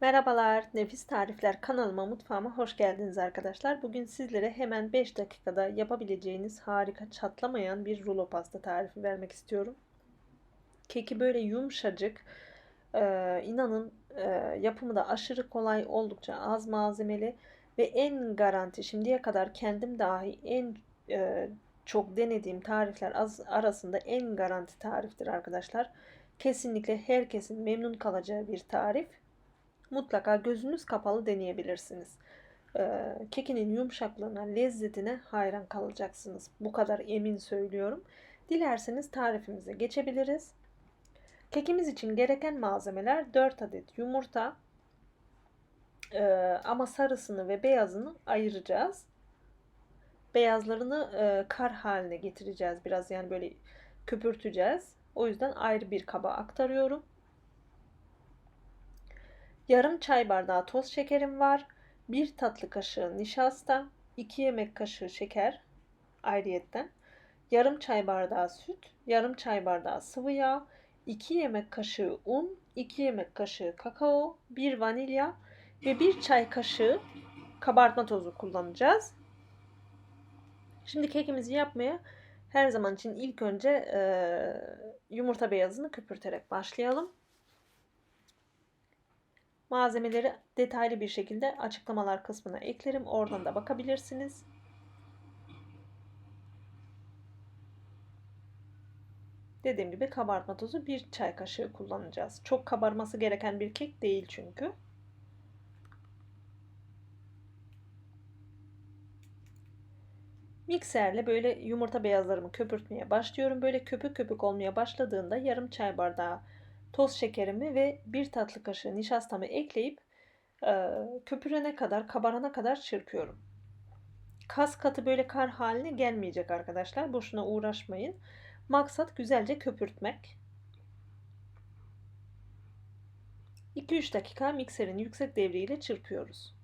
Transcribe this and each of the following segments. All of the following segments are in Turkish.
Merhabalar, Nefis Tarifler kanalıma, mutfağıma hoş geldiniz arkadaşlar. Bugün sizlere hemen 5 dakikada yapabileceğiniz harika çatlamayan bir rulo pasta tarifi vermek istiyorum. Keki böyle yumuşacık, ee, inanın e, yapımı da aşırı kolay, oldukça az malzemeli ve en garanti, şimdiye kadar kendim dahi en e, çok denediğim tarifler arasında en garanti tariftir arkadaşlar. Kesinlikle herkesin memnun kalacağı bir tarif mutlaka gözünüz kapalı deneyebilirsiniz. Ee, kekinin yumuşaklığına, lezzetine hayran kalacaksınız. Bu kadar emin söylüyorum. Dilerseniz tarifimize geçebiliriz. Kekimiz için gereken malzemeler 4 adet yumurta ee, ama sarısını ve beyazını ayıracağız. Beyazlarını e, kar haline getireceğiz biraz yani böyle köpürteceğiz. O yüzden ayrı bir kaba aktarıyorum. Yarım çay bardağı toz şekerim var. 1 tatlı kaşığı nişasta, 2 yemek kaşığı şeker ayrıyetten. Yarım çay bardağı süt, yarım çay bardağı sıvı yağ, 2 yemek kaşığı un, 2 yemek kaşığı kakao, 1 vanilya ve 1 çay kaşığı kabartma tozu kullanacağız. Şimdi kekimizi yapmaya her zaman için ilk önce e, yumurta beyazını köpürterek başlayalım. Malzemeleri detaylı bir şekilde açıklamalar kısmına eklerim. Oradan da bakabilirsiniz. Dediğim gibi kabartma tozu bir çay kaşığı kullanacağız. Çok kabarması gereken bir kek değil çünkü. Mikserle böyle yumurta beyazlarımı köpürtmeye başlıyorum. Böyle köpük köpük olmaya başladığında yarım çay bardağı toz şekerimi ve bir tatlı kaşığı nişastamı ekleyip e, köpürene kadar, kabarana kadar çırpıyorum. Kas katı böyle kar haline gelmeyecek arkadaşlar. Boşuna uğraşmayın. Maksat güzelce köpürtmek. 2-3 dakika mikserin yüksek devriyle çırpıyoruz.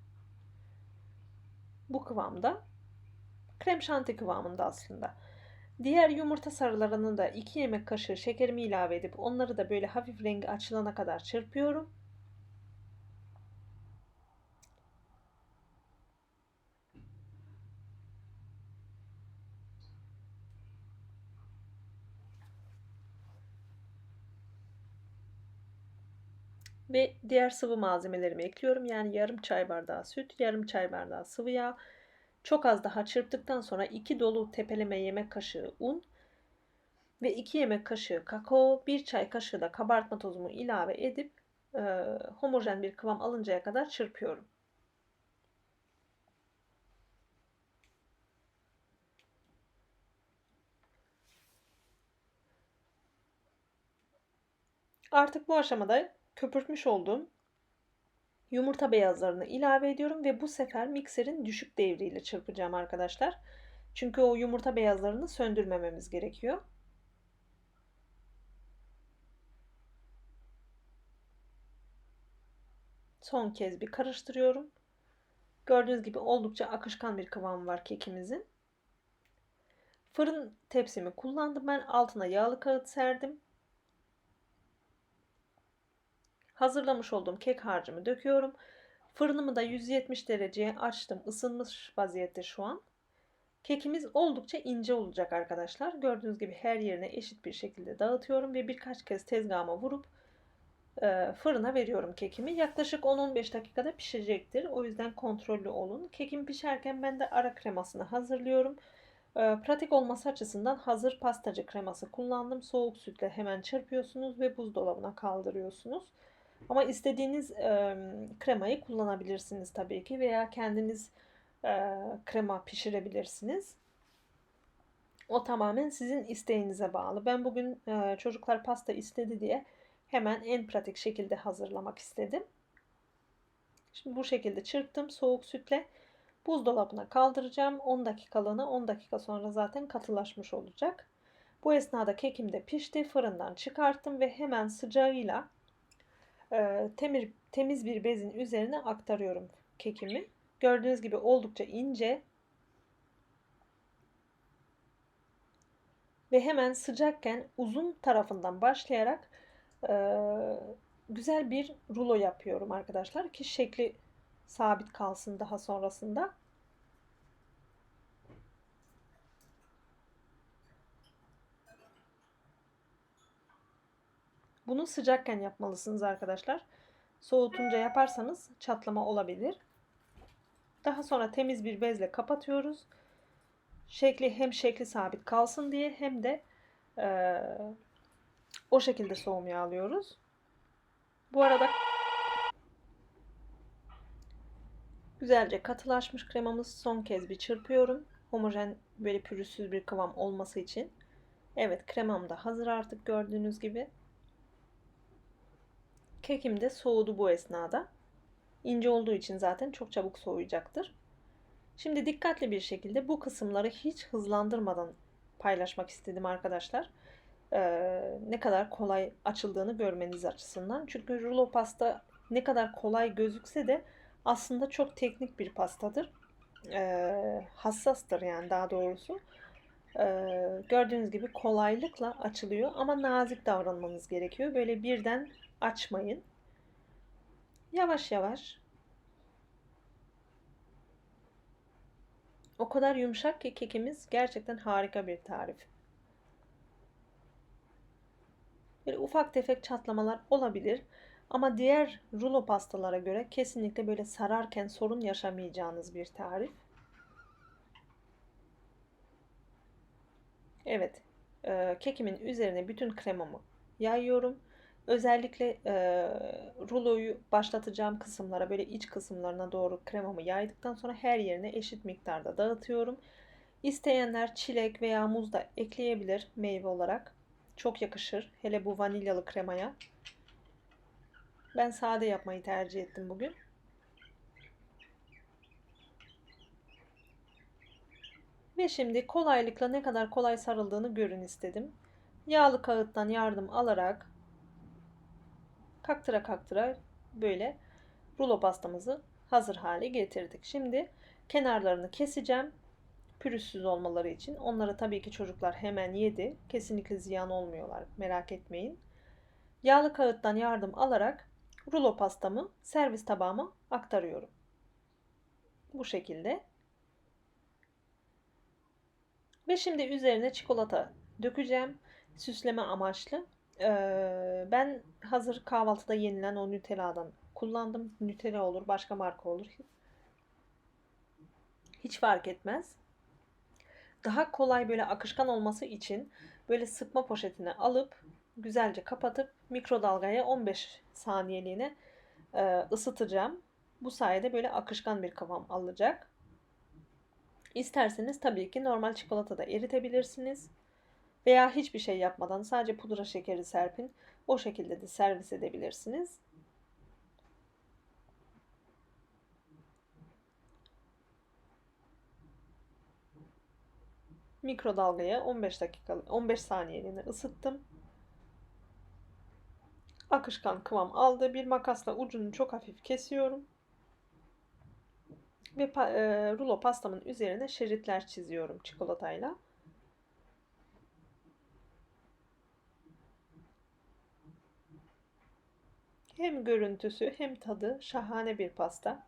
Bu kıvamda krem şanti kıvamında aslında. Diğer yumurta sarılarını da 2 yemek kaşığı şekerimi ilave edip onları da böyle hafif rengi açılana kadar çırpıyorum. Ve diğer sıvı malzemelerimi ekliyorum. Yani yarım çay bardağı süt, yarım çay bardağı sıvı yağ, çok az daha çırptıktan sonra 2 dolu tepeleme yemek kaşığı un ve 2 yemek kaşığı kakao, 1 çay kaşığı da kabartma tozumu ilave edip e, homojen bir kıvam alıncaya kadar çırpıyorum. Artık bu aşamada köpürtmüş olduğum yumurta beyazlarını ilave ediyorum ve bu sefer mikserin düşük devriyle çırpacağım arkadaşlar. Çünkü o yumurta beyazlarını söndürmememiz gerekiyor. Son kez bir karıştırıyorum. Gördüğünüz gibi oldukça akışkan bir kıvam var kekimizin. Fırın tepsimi kullandım ben. Altına yağlı kağıt serdim. Hazırlamış olduğum kek harcımı döküyorum. Fırınımı da 170 dereceye açtım. Isınmış vaziyette şu an. Kekimiz oldukça ince olacak arkadaşlar. Gördüğünüz gibi her yerine eşit bir şekilde dağıtıyorum ve birkaç kez tezgahıma vurup e, fırına veriyorum kekimi. Yaklaşık 10-15 dakikada pişecektir. O yüzden kontrollü olun. Kekim pişerken ben de ara kremasını hazırlıyorum. E, pratik olması açısından hazır pastacı kreması kullandım. Soğuk sütle hemen çırpıyorsunuz ve buzdolabına kaldırıyorsunuz. Ama istediğiniz e, kremayı kullanabilirsiniz tabii ki veya kendiniz e, krema pişirebilirsiniz. O tamamen sizin isteğinize bağlı. Ben bugün e, çocuklar pasta istedi diye hemen en pratik şekilde hazırlamak istedim. Şimdi bu şekilde çırptım soğuk sütle. Buzdolabına kaldıracağım. 10 dakikalığına 10 dakika sonra zaten katılaşmış olacak. Bu esnada kekim de pişti. Fırından çıkarttım ve hemen sıcağıyla e, temir, temiz bir bezin üzerine aktarıyorum kekimi. Gördüğünüz gibi oldukça ince ve hemen sıcakken uzun tarafından başlayarak e, güzel bir rulo yapıyorum arkadaşlar ki şekli sabit kalsın daha sonrasında. Bunu sıcakken yapmalısınız arkadaşlar. Soğutunca yaparsanız çatlama olabilir. Daha sonra temiz bir bezle kapatıyoruz. Şekli hem şekli sabit kalsın diye hem de e, o şekilde soğumaya alıyoruz. Bu arada güzelce katılaşmış kremamız son kez bir çırpıyorum. Homojen böyle pürüzsüz bir kıvam olması için. Evet kremam da hazır artık gördüğünüz gibi. Kekim de soğudu bu esnada. İnce olduğu için zaten çok çabuk soğuyacaktır. Şimdi dikkatli bir şekilde bu kısımları hiç hızlandırmadan paylaşmak istedim arkadaşlar. Ee, ne kadar kolay açıldığını görmeniz açısından. Çünkü rulo pasta ne kadar kolay gözükse de aslında çok teknik bir pastadır. Ee, hassastır yani daha doğrusu. Ee, gördüğünüz gibi kolaylıkla açılıyor ama nazik davranmanız gerekiyor. Böyle birden açmayın. Yavaş yavaş. O kadar yumuşak ki kekimiz gerçekten harika bir tarif. Böyle ufak tefek çatlamalar olabilir. Ama diğer rulo pastalara göre kesinlikle böyle sararken sorun yaşamayacağınız bir tarif. Evet, kekimin üzerine bütün kremamı yayıyorum. Özellikle e, ruloyu başlatacağım kısımlara böyle iç kısımlarına doğru kremamı yaydıktan sonra her yerine eşit miktarda dağıtıyorum. İsteyenler çilek veya muz da ekleyebilir meyve olarak. Çok yakışır. Hele bu vanilyalı kremaya. Ben sade yapmayı tercih ettim bugün. Ve şimdi kolaylıkla ne kadar kolay sarıldığını görün istedim. Yağlı kağıttan yardım alarak kaktıra kaktıra böyle rulo pastamızı hazır hale getirdik. Şimdi kenarlarını keseceğim. Pürüzsüz olmaları için. Onları tabii ki çocuklar hemen yedi. Kesinlikle ziyan olmuyorlar. Merak etmeyin. Yağlı kağıttan yardım alarak rulo pastamı servis tabağıma aktarıyorum. Bu şekilde. Ve şimdi üzerine çikolata dökeceğim. Süsleme amaçlı. Ben hazır kahvaltıda yenilen o Nutella'dan kullandım. Nutella olur, başka marka olur. Hiç fark etmez. Daha kolay böyle akışkan olması için böyle sıkma poşetine alıp güzelce kapatıp mikrodalgaya 15 saniyeliğine ısıtacağım. Bu sayede böyle akışkan bir kıvam alacak. İsterseniz tabii ki normal çikolata da eritebilirsiniz. Veya hiçbir şey yapmadan sadece pudra şekeri serpin. O şekilde de servis edebilirsiniz. Mikrodalgaya 15 dakika 15 saniyeliğine ısıttım. Akışkan kıvam aldı. Bir makasla ucunu çok hafif kesiyorum. Ve e, rulo pastamın üzerine şeritler çiziyorum çikolatayla. Hem görüntüsü hem tadı şahane bir pasta.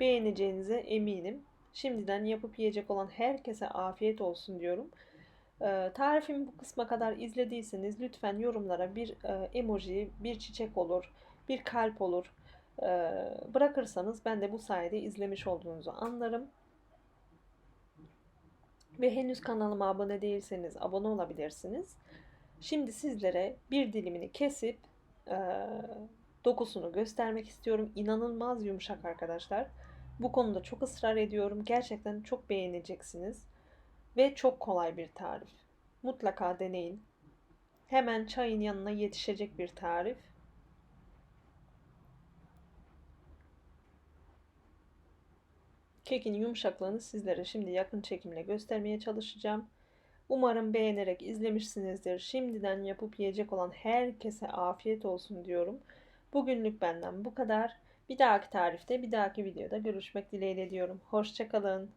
Beğeneceğinize eminim. Şimdiden yapıp yiyecek olan herkese afiyet olsun diyorum. Ee, tarifimi bu kısma kadar izlediyseniz lütfen yorumlara bir e, emoji, bir çiçek olur, bir kalp olur e, bırakırsanız ben de bu sayede izlemiş olduğunuzu anlarım. Ve henüz kanalıma abone değilseniz abone olabilirsiniz. Şimdi sizlere bir dilimini kesip e, dokusunu göstermek istiyorum. İnanılmaz yumuşak arkadaşlar. Bu konuda çok ısrar ediyorum. Gerçekten çok beğeneceksiniz. Ve çok kolay bir tarif. Mutlaka deneyin. Hemen çayın yanına yetişecek bir tarif. Kekin yumuşaklığını sizlere şimdi yakın çekimle göstermeye çalışacağım. Umarım beğenerek izlemişsinizdir. Şimdiden yapıp yiyecek olan herkese afiyet olsun diyorum. Bugünlük benden bu kadar. Bir dahaki tarifte, bir dahaki videoda görüşmek dileğiyle diyorum. Hoşçakalın.